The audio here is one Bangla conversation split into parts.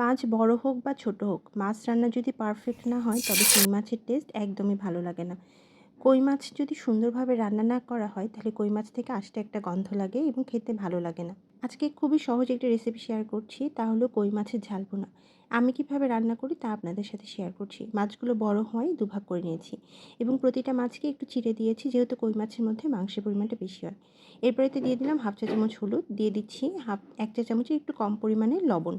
মাছ বড় হোক বা ছোট হোক, মাছ রান্না যদি পারফেক্ট না হয়, তবে সেই মাছের টেস্ট একদমই ভালো লাগে না। কই মাছ যদি সুন্দরভাবে রান্না না করা হয়, তাহলে কই মাছ থেকে আসতে একটা গন্ধ লাগে এবং খেতে ভালো লাগে না। আজকে খুবই সহজ একটা রেসিপি শেয়ার করছি, তা হলো কই মাছের ঝাল বোনা আমি কীভাবে রান্না করি, তা আপনাদের সাথে শেয়ার করছি। মাছগুলো বড় হয়, দুভাগ করে নিয়েছি এবং প্রতিটা মাছকে একটু চিড়ে দিয়েছি, যেহেতু কই মাছের মধ্যে মাংসের পরিমাণটা বেশি হয়। এরপরেতে দিয়ে দিলাম হাফ চা চামচ হলুদ, দিয়ে দিচ্ছি হাফ, এক চা চামচের একটু কম পরিমাণে লবণ।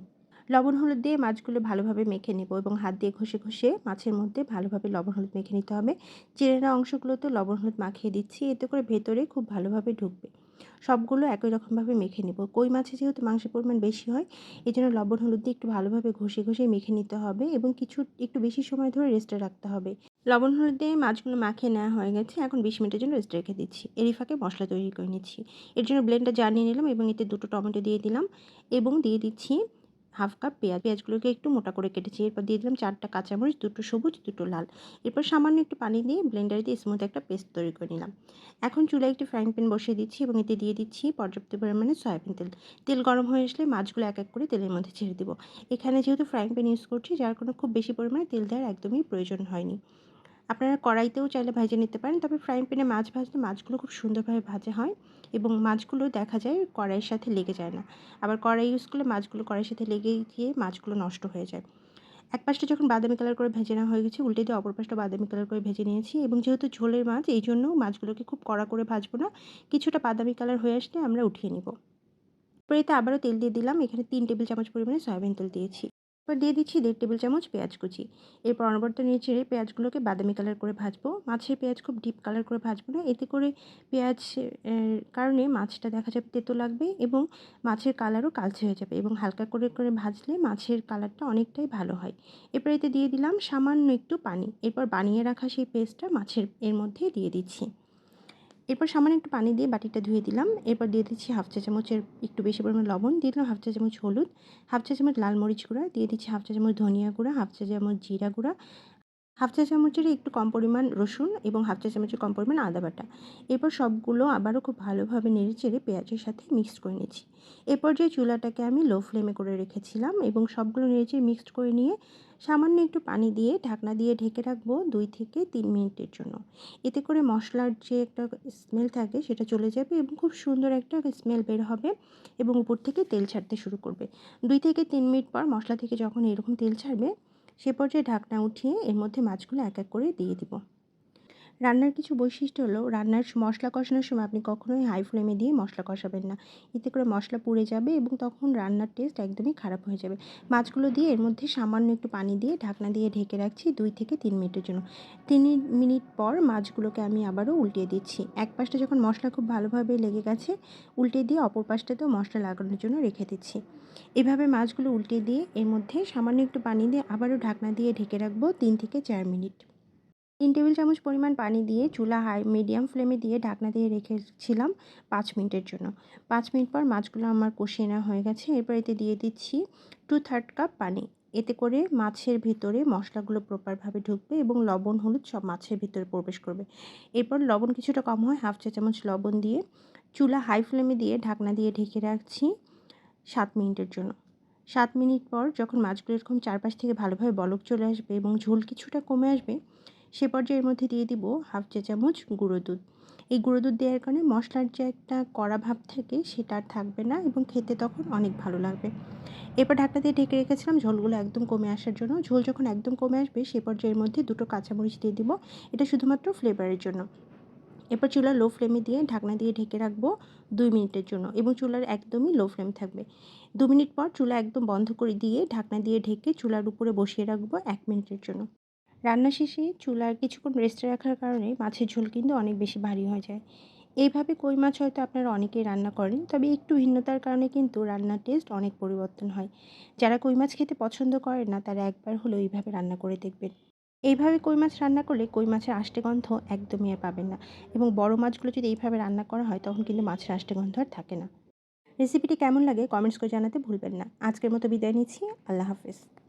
লবণ, হলুদ দিয়ে মাছগুলো ভালোভাবে মেখে নেব এবং হাত দিয়ে ঘষে ঘষে মাছের মধ্যে ভালোভাবে লবণ, হলুদ মেখে নিতে হবে। চিড়েনা অংশগুলোতে লবণ, হলুদ মাখিয়ে দিচ্ছি, এতে করে ভেতরে খুব ভালোভাবে ঢুকবে। সবগুলো একই রকমভাবে মেখে নেব। কই মাছে যেহেতু মাংসের পরিমাণ বেশি হয় এই জন্য লবণ, হলুদ দিয়ে একটু ভালোভাবে ঘষে ঘষে মেখে নিতে হবে এবং কিছু, একটু বেশি সময় ধরে রেস্টে রাখতে হবে। লবণ, হলুদ দিয়ে মাছগুলো মাখিয়ে নেওয়া হয়ে গেছে। এখন বিশ মিনিটের জন্য রেস্টে রেখে দিচ্ছি। এরই ফাঁকে মশলা তৈরি করে নিচ্ছি। এর জন্য ব্লেন্ডটা জানিয়ে নিলাম এবং এতে দুটো টমেটো দিয়ে দিলাম এবং দিয়ে দিচ্ছি হাফ কাপ পেঁয়াজ, পেঁয়াজগুলোকে একটু মোটা করে কেটেছি। এরপর দিয়ে দিলাম চারটা কাঁচামরিচ, দুটো সবুজ, দুটো লাল। এরপর সামান্য একটু পানি দিয়ে ব্লেন্ডারে দিয়ে স্মুথ একটা পেস্ট তৈরি করে নিলাম। এখন চুলায় একটি ফ্রাইং প্যান বসিয়ে দিচ্ছি এবং এতে দিয়ে দিচ্ছি পর্যাপ্ত পরিমাণে সয়াবিন তেল। তেল গরম হয়ে আসলে মাছগুলো এক এক করে তেলের মধ্যে ছেড়ে দেবো। এখানে যেহেতু ফ্রাইং প্যান ইউজ করছি, যার কোনো খুব বেশি পরিমাণে তেল দেওয়ার একদমই প্রয়োজন হয়নি। আপনারা কড়াইতেও চাইলে ভেজে নিতে পারেন। তবে ফ্রাইং প্যানে মাছ ভাজলে মাছগুলো খুব সুন্দরভাবে ভাজা হয় এবং মাছগুলো দেখা যায় কড়াইয়ের সাথে লেগে যায় না। আবার কড়াই ইউজ করলে মাছগুলো কড়াইয়ের সাথে লেগে গিয়ে মাছগুলো নষ্ট হয়ে যায়। এক পাশটা যখন বাদামি কালার করে ভেজে নেওয়া হয়ে গেছে, উল্টে দিয়ে অপর পাশটা বাদামি কালার করে ভেজে নিয়েছি এবং যেহেতু ঝোলের মাছ, এই জন্য মাছগুলোকে খুব কড়া করে ভাজবো না। কিছুটা বাদামি কালার হয়ে আসলে আমরা উঠিয়ে নিব। এতে আবারও তেল দিয়ে দিলাম। এখানে তিন টেবিল চামচ পরিমাণে সয়াবিন তেল দিয়েছি। এবার দিয়ে দিচ্ছি দেড় টেবিল চামচ পেঁয়াজ কুচি। এরপর অনবরত ছেড়ে পেঁয়াজগুলোকে বাদামি কালার করে ভাজবো। মাছের পেঁয়াজ খুব ডিপ কালার করে ভাজবো না, এতে করে পেঁয়াজ কারণে মাছটা দেখা যাবে তেতো লাগবে এবং মাছের কালারও কালচে হয়ে যাবে এবং হালকা করে করে ভাজলে মাছের কালারটা অনেকটাই ভালো হয়। এরপর এতে দিয়ে দিলাম সামান্য একটু পানি। এরপর বানিয়ে রাখা সেই পেস্টটা মাছের, এর মধ্যে দিয়ে দিচ্ছি। এরপর সামান্য একটু পানি দিয়ে বাটিটা ধুয়ে দিলাম। এরপর দিয়ে দিচ্ছি হাফ চা চামচের একটু বেশি পরিমাণ লবণ, দিয়ে দিলাম হাফ চা চামচ হলুদ, হাফ চা চামচ লাল মরিচ গুঁড়া, দিয়ে দিচ্ছি হাফ চা চামচ ধনিয়া গুঁড়া, হাফ চা চামচ জিরা গুঁড়া হাফ চা চামচের একটু কম পরিমাণ রসুন এবং হাফ চা চামচের কম পরিমাণ আদা বাটা। এরপর সবগুলো আবারও খুব ভালোভাবে নেড়ে চেড়ে পেঁয়াজের সাথে মিক্সড করে নিয়েছি। এরপর যে চুলাটাকে আমি লো ফ্লেমে করে রেখেছিলাম এবং সবগুলো নেড়ে চেড়ে মিক্সড করে নিয়ে সামান্য একটু পানি দিয়ে ঢাকনা দিয়ে ঢেকে রাখব দুই থেকে তিন মিনিটের জন্য। এতে করে মশলার যে একটা স্মেল থাকে সেটা চলে যাবে এবং খুব সুন্দর একটা স্মেল বের হবে এবং উপর থেকে তেল ছাড়তে শুরু করবে। দুই থেকে তিন মিনিট পর মশলা থেকে যখন এরকম তেল ছাড়বে সে পর্যায়ে ঢাকনা উঠিয়ে এর মধ্যে মাছগুলো এক এক করে দিয়ে দিব। রান্নার কিছু বৈশিষ্ট্য হলো, রান্নার মশলা কষানোর সময় আপনি কখনোই হাই ফ্লেমে দিয়ে মশলা কষাবেন না। এতে করে মশলা পুড়ে যাবে এবং তখন রান্নার টেস্ট একদমই খারাপ হয়ে যাবে। মাছগুলো দিয়ে এর মধ্যে সামান্য একটু পানি দিয়ে ঢাকনা দিয়ে ঢেকে রাখছি দুই থেকে তিন মিনিটের জন্য। তিন মিনিট পর মাছগুলোকে আমি আবারও উল্টিয়ে দিচ্ছি। এক পাশটা যখন মশলা খুব ভালোভাবে লেগে গেছে উল্টে দিয়ে অপর পাশটাতেও মশলা লাগানোর জন্য রেখে দিচ্ছি। এভাবে মাছগুলো উল্টে দিয়ে এর মধ্যে সামান্য একটু পানি দিয়ে আবারও ঢাকনা দিয়ে ঢেকে রাখব তিন থেকে চার মিনিট। তিন টেবিল চামচ পরিমাণ পানি দিয়ে চুলা হাই মিডিয়াম ফ্লেমে দিয়ে ঢাকনা দিয়ে রেখেছিলাম পাঁচ মিনিটের জন্য। পাঁচ মিনিট পর মাছগুলো আমার কষিয়ে নেওয়া হয়ে গেছে। এরপর এতে দিয়ে দিচ্ছি টু থার্ড কাপ পানি। এতে করে মাছের ভিতরে মশলাগুলো প্রপারভাবে ঢুকবে এবং লবণ, হলুদ সব মাছের ভিতরে প্রবেশ করবে। এরপর লবণ কিছুটা কম হয় হাফ চা চামচ লবণ দিয়ে চুলা হাই ফ্লেমে দিয়ে ঢাকনা দিয়ে ঢেকে রাখছি সাত মিনিটের জন্য। সাত মিনিট পর যখন মাছগুলো এরকম চারপাশ থেকে ভালোভাবে বলক চলে আসবে এবং ঝোল কিছুটা কমে আসবে সে পর্যায়ে এর মধ্যে দিয়ে দিব হাফ চা চামচ গুঁড়ো দুধ। এই গুঁড়ো দুধ দেওয়ার কারণে মশলার যে একটা কড়া ভাব থাকে সেটা আর থাকবে না এবং খেতে তখন অনেক ভালো লাগবে। এরপর ঢাকনা দিয়ে ঢেকে রেখেছিলাম, ঝোলগুলো একদম কমে আসার জন্য। ঝোল যখন একদম কমে আসবে সে পর্যায়ের মধ্যে দুটো কাঁচামরিচ দিয়ে দিব। এটা শুধুমাত্র ফ্লেভারের জন্য। এরপর চুলা লো ফ্লেমে দিয়ে ঢাকনা দিয়ে ঢেকে রাখব দুই মিনিটের জন্য এবং চুলার একদমই লো ফ্লেম থাকবে। দু মিনিট পর চুলা একদম বন্ধ করে দিয়ে ঢাকনা দিয়ে ঢেকে চুলার উপরে বসিয়ে রাখব এক মিনিটের জন্য। রান্না শেষে চুলার কিছুক্ষণ রেস্টে রাখার কারণে মাছের ঝোল কিন্তু অনেক বেশি ভারী হয়ে যায়। এইভাবে কই মাছ হয়তো আপনারা অনেকেই রান্না করেন, তবে একটু ভিন্নতার কারণে কিন্তু রান্নার টেস্ট অনেক পরিবর্তন হয়। যারা কই মাছ খেতে পছন্দ করেন না, তারা একবার হলেও এইভাবে রান্না করে দেখবেন। এইভাবে কই মাছ রান্না করলে কই মাছের আষ্টে গন্ধ একদমই আর পাবেন না এবং বড় মাছগুলো যদি এইভাবে রান্না করা হয়, তখন কিন্তু মাছের আষ্টে গন্ধ আর থাকে না। রেসিপিটি কেমন লাগে কমেন্টস করে জানাতে ভুলবেন না। আজকের মতো বিদায় নিচ্ছি। আল্লাহ হাফেজ।